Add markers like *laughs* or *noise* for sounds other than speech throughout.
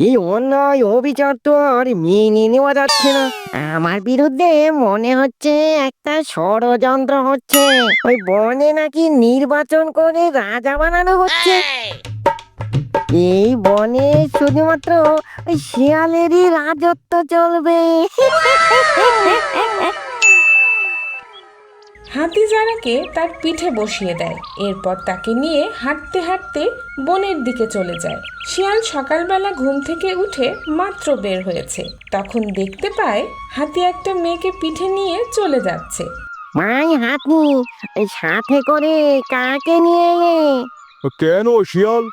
এই অন্যায় অবিচার তো আর মেনে নেওয়া যাচ্ছে না। আমার বিরুদ্ধে মনে হচ্ছে একটা ষড়যন্ত্র হচ্ছে। ওই বনে নাকি নির্বাচন করে রাজা বানানো হচ্ছে। এই বনে শুধুমাত্র ওই শিয়ালেরই রাজত্ব চলবে। হাতি জারাকে তার পিঠে বসিয়ে দেয়। এরপর তাকে নিয়ে হাঁটতে হাঁটতে বনের দিকে চলে যায়। শিয়াল সকালবেলা ঘুম থেকে উঠে মাত্র বের হয়েছে। তখন দেখতে পায় হাতি একটা মেয়েকে পিঠে নিয়ে চলে যাচ্ছে। মাই হাতি এই সাথে করে কাকে নিয়ে কেন শিয়াল?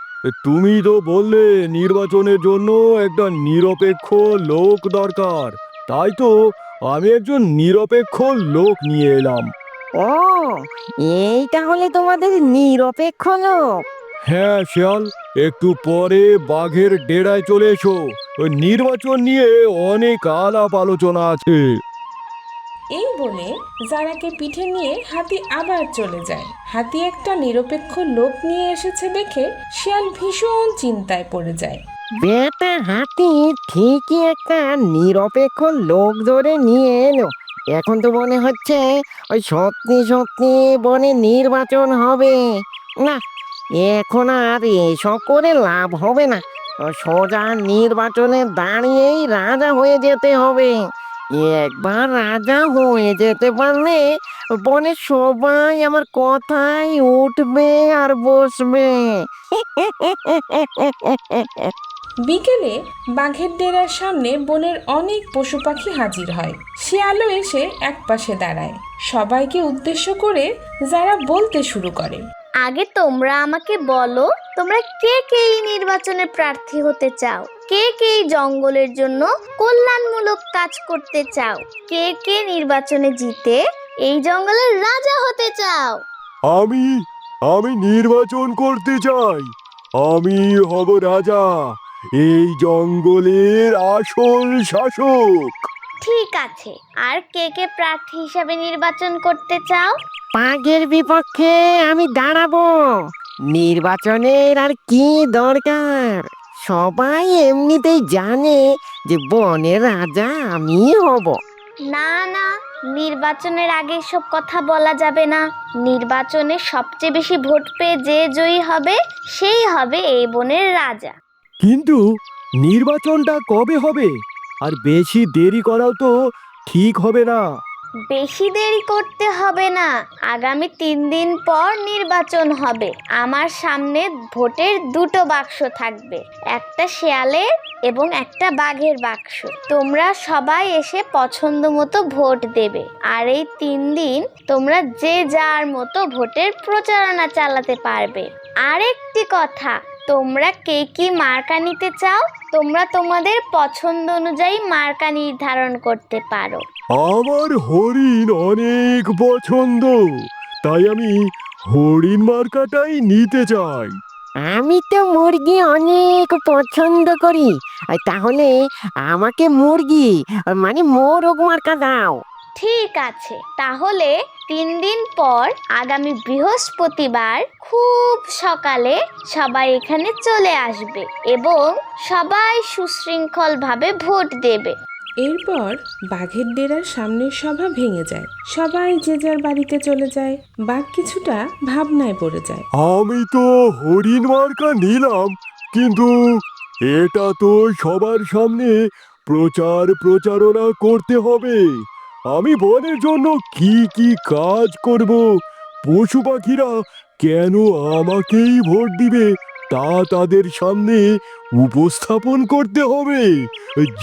তুমি তো বললে নির্বাচনের জন্য একটা নিরপেক্ষ লোক দরকার। তাই তো আমি একজন নিরপেক্ষ লোক নিয়ে এলাম। ও এই তাহলে তোমাদের নিরপেক্ষ লোক। হ্যাঁ শিয়াল একটু পরে বাঘের ডেরায় চলে এসো। ওই নির্বাচন নিয়ে অনেক আলাপ আলোচনা আছে। এই বলে জারাকে পিঠে নিয়ে হাতি আবার চলে যায়। হাতি একটা নিরপেক্ষ লোক নিয়ে এসেছে দেখে শিয়াল ভীষণ চিন্তায় পড়ে যায়। বেটা হাতি ঠিকই একটা নিরপেক্ষ লোক ধরে নিয়ে এলো। এখন তো মনে হচ্ছে ওই সত্যি সত্যি বনে নির্বাচন হবে। না, এখন আর এসব করে লাভ হবে না। সোজা নির্বাচনে দাঁড়িয়েই রাজা হয়ে যেতে হবে। একবার রাজা হয়ে যেতে পারলে বনে সবাই আমার কথাই উঠবে আর বসবে। *laughs* বিকেলে বাঘের ডেরার সামনে বনের অনেক পশু পাখি হাজির হয়। শিয়ালও এসে একপাশে দাঁড়ায়। সবাইকে উদ্দেশ্য করে যারা বলতে শুরু করে। আগে তোমরা আমাকে বলো তোমরা কে কে এই নির্বাচনে প্রার্থী হতে চাও? কে কে এই জঙ্গলের জন্য কল্যাণমূলক কাজ করতে চাও? কে কে নির্বাচনে জিতে এই জঙ্গলের রাজা হতে চাও? আমি আমি নির্বাচন করতে চাই। আমি হব রাজা। এই জঙ্গলের আসল শাসক। ঠিক আছে আর কে কে প্রার্থী হিসাবে নির্বাচন করতে চাও? পাগের বিপক্ষে আমি দাঁড়াবো। নির্বাচনের আর কি দরকার? সবাই এমনিতেই জানে যে বনের রাজা আমি হব। না না নির্বাচনের আগে সব কথা বলা যাবে না। নির্বাচনে সবচেয়ে বেশি ভোট পেয়ে যে জয়ী হবে সেই হবে এই বনের রাজা। কিন্তু নির্বাচনটা কবে হবে? আর বেশি দেরি করাও তো ঠিক হবে না। বেশি দেরি করতে হবে না। আগামী তিন দিন পর নির্বাচন হবে। আমার সামনে ভোটের দুটো বাক্স থাকবে। একটা শেয়ালের এবং একটা বাঘের বাক্স। তোমরা সবাই এসে পছন্দ মতো ভোট দেবে। আর এই তিন দিন তোমরা যে যার মতো ভোটের প্রচারণা চালাতে পারবে। আরেকটি কথা তোমরা কে কি মার্কা নিতে চাও তোমরা তোমাদের পছন্দ অনুযায়ী মার্কা নির্ধারণ করতে পারো। আমার হরিণ অনেক পছন্দ তাই আমি হরিণ মার্কাটাই নিতে চাই। আমি তো মুরগি অনেক পছন্দ করি আর তাহলে আমাকে মুরগি মানে মোরগ মার্কা দাও। ঠিক আছে তাহলে তিন দিন পর আগামী বৃহস্পতিবার খুব সকালে সবাই এখানে চলে আসবে এবং সবাই সুশৃঙ্খলভাবে ভোট দেবে। এরপর বাঘের ডেরার সামনের সভা ভেঙে যায়। সবাই যে যার বাড়িতে চলে যায় বাঘ কিছুটা ভাবনায় পড়ে যায়। আমি তো হরিণ মার্কা নিলাম কিন্তু এটা তো সবার সামনে প্রচার প্রচারণা করতে হবে। আমি বনের জন্য কি কি কাজ করব? পশু পাখিরা কেন আমাকেই ভোট দিবে? তা তাদের সামনে উপস্থাপন করতে হবে।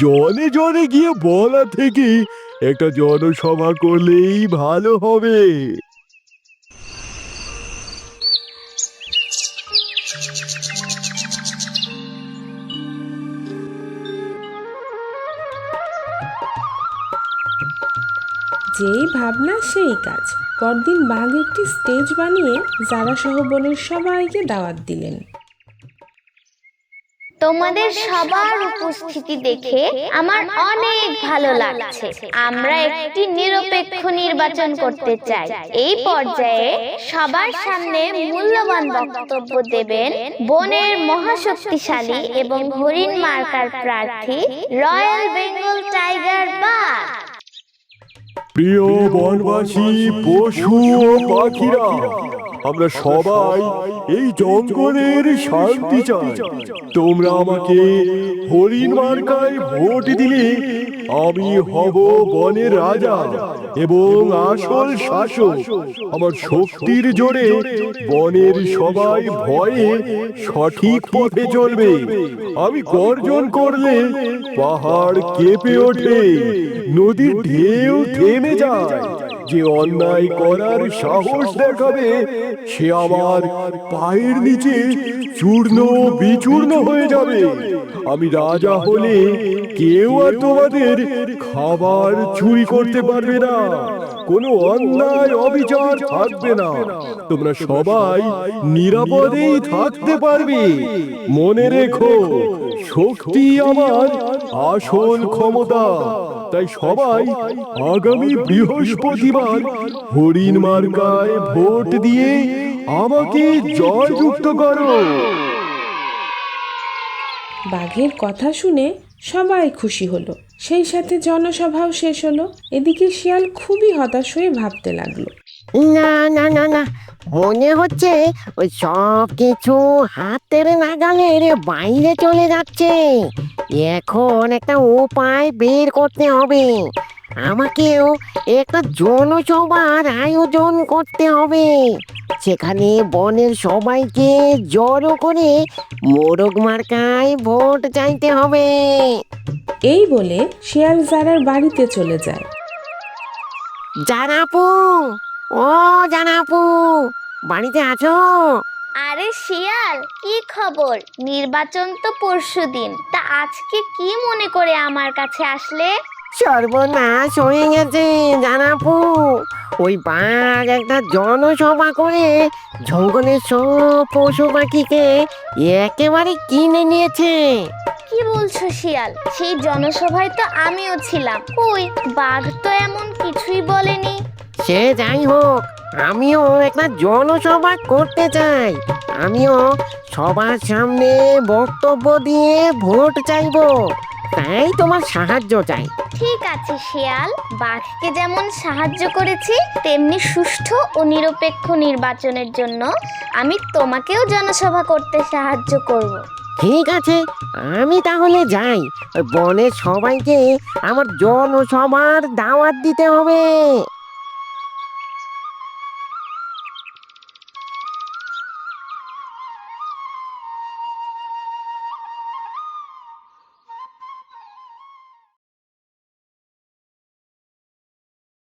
জনে জনে গিয়ে বলা থেকে একটা জনসভা করলেই ভালো হবে। যেই ভাবনা, সেই কাজ। পরদিন বাঘ একটি স্টেজ বানিয়ে যারা সহ বনের সবাইকে দাওয়াত দিলেন। তোমাদের সবার উপস্থিতি দেখে আমার অনেক ভালো লাগছে। আমরা একটি নিরপেক্ষ নির্বাচন করতে চাই। এই পর্যায়ে সবার সামনে মূল্যবান বক্তব্য দেবেন বনের মহাশক্তিশালী এবং হরিণ মার্কার প্রার্থী রয়্যাল বেঙ্গল টাইগার বাঘ। প্রিয় বনবাসী পশু ও পাখিরা। আমরা সবাই এই জঙ্গলের শান্তি চাই। তোমরা আমাকে হরিণ মার্কায় ভোট দিলে আমি হব বনের রাজা এবং আসল শাসক। আমার শক্তির জোরে বনের সবাই ভয়ে সঠিক পথে চলবে। আমি গর্জন করলে পাহাড় কেঁপে ওঠে, নদীর ঢেউ থেমে যায়। যে অন্যায় করার সাহস দেখাবে, সে আবার পায়ের নিচে চূর্ণ বিচূর্ণ হয়ে যাবে। আমি রাজা হলে কেউ আর তোমাদের খাবার চুরি করতে পারবে না। কোনো অন্যায় অবিচার থাকবে না। তোমরা সবাই নিরাপদেই থাকতে পারবে। মনে রেখো, শক্তি আমার আসল ক্ষমতা। তাই সবাই আগামী বৃহস্পতিবার হরিণ মার্কায় ভোট দিয়ে আমাকে জয়যুক্ত করো। বাঘের কথা শুনে সবাই খুশি হলো। সেই সাথে জনসভাও শেষ হলো। এদিকে শিয়াল খুবই হতাশ হয়ে ভাবতে লাগল। না না না না। মনে হচ্ছে ওই সব কিছু হাতের নাগালের বাইরে চলে যাচ্ছে। এখন একটা উপায় বের করতে হবে। আমাকেও একটা জনসভার আয়োজন করতে হবে। সেখানে বনের সবাইকে জড়ো করে মোরগ মার্কায় ভোট চাইতে হবে। এই বলে শিয়াল জারার বাড়িতে চলে যায়। জানাপু ও জানাপু বাড়িতে আছো? আরে শিয়াল কি খবর? নির্বাচন তো পরশুদিন তা আজকে কি মনে করে আমার কাছে আসলে? সর্বনাশ হয়ে গেছে জানাপু। ওই বাঘ একটা জনসভা করে জঙ্গলের সব পশু পাখিকে একেবারে কিনে নিয়েছে। কি বলছো শিয়াল? সেই জনসভায় তো আমিও ছিলাম। ওই বাঘ তো এমন কিছুই বলেনি সে যাই হোক আমিও একটা জনসভা করতে চাই। আমিও সবার সামনে বক্তব্য দিয়ে ভোট চাইব। তাই তোমার সাহায্য চাই। ঠিক আছে শিয়াল। বাঘকে যেমন সাহায্য করেছি তেমনি সুষ্ঠু ও নিরপেক্ষ নির্বাচনের জন্য আমি তোমাকেও জনসভা করতে সাহায্য করব। ঠিক আছে আমি তাহলে যাই। বনের সবাইকে আমার জনসভার দাওয়াত দিতে হবে।